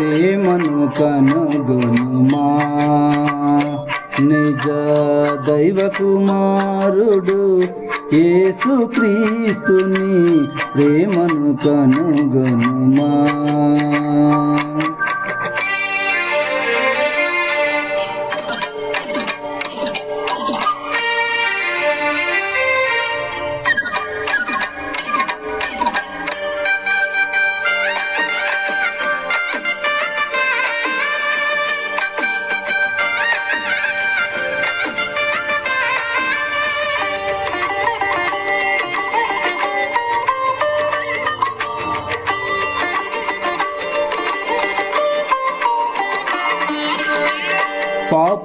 ప్రేమను కనుగొనుమా నిజ దైవ కుమారుడు యేసు క్రీస్తుని ప్రేమను కనుగొనుమా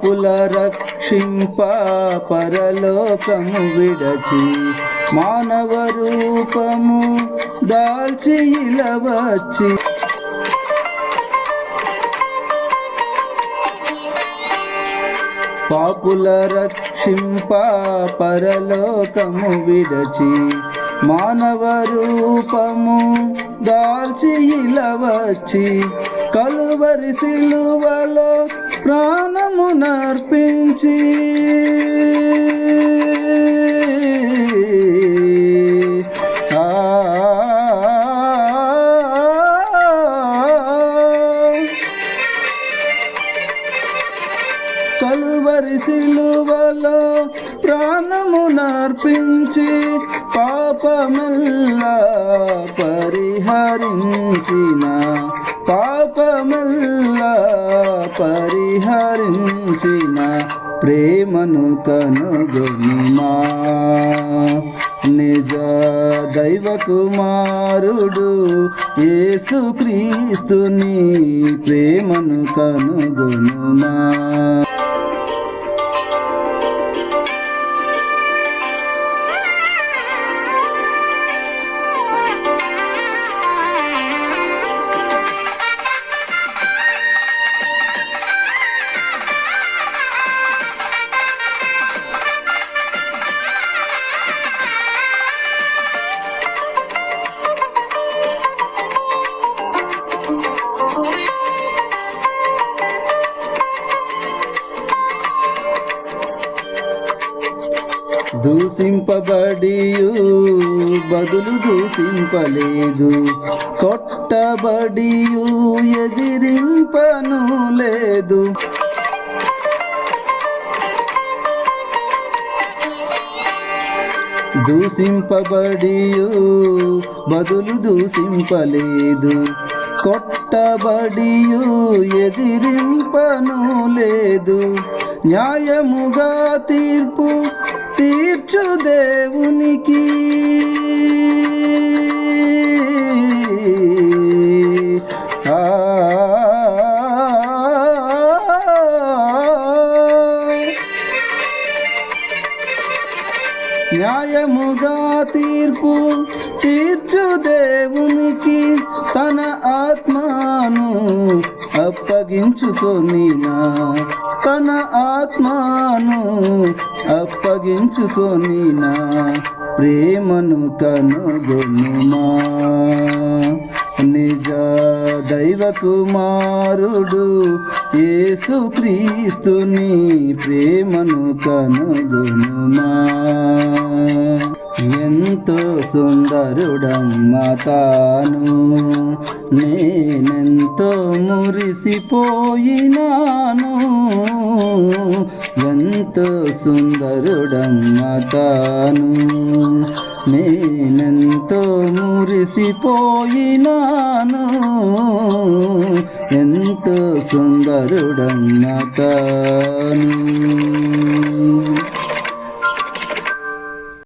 పాపుల రక్షింప పరలోకము విడచి మానవ రూపము దాల్చి ఇలవచ్చి పాపుల రక్షింప పరలోకము విడచి మానవ రూపము దాల్చి ఇలవచ్చి కలువరి సిలువలో ప్రాణమునర్పించి కలువరి సిలువలో ప్రాణమునర్పించి పాపమెల్లా పరిహరించిన పాపమల్లా పరిహరించిన ప్రేమను కనుగొనుమా నిజ దైవ కుమారుడు ఏసుక్రీస్తుని ప్రేమను కనుగొనుమా దూషింపబడియు బదులు దూషింపలేదు. కొట్టబడియు ఎదిరింపను లేదు దూషింపబడియు బదులు దూషింపలేదు. కొట్టబడియు ఎదిరింపను లేదు న్యాయముగా తీర్పు దేవునికి. న్యాయముగా తీర్పు తీర్చు దేవునికి తన ఆత్మను అప్పగించుకొనినా తన ఆత్మను నా ప్రేమను కనుగొనుమా నిజ దైవ కుమారుడు యేసు క్రీస్తుని ప్రేమను కనుగొనుమా. ఎంతో సుందరుడమ్మ తాను నేనెంతో మురిసిపోయినాను. ఎంతో సుందరుడమ్మ తాను నేనెంతో మురిసిపోయినాను. ఎంతో సుందరుడమ్మ తాను.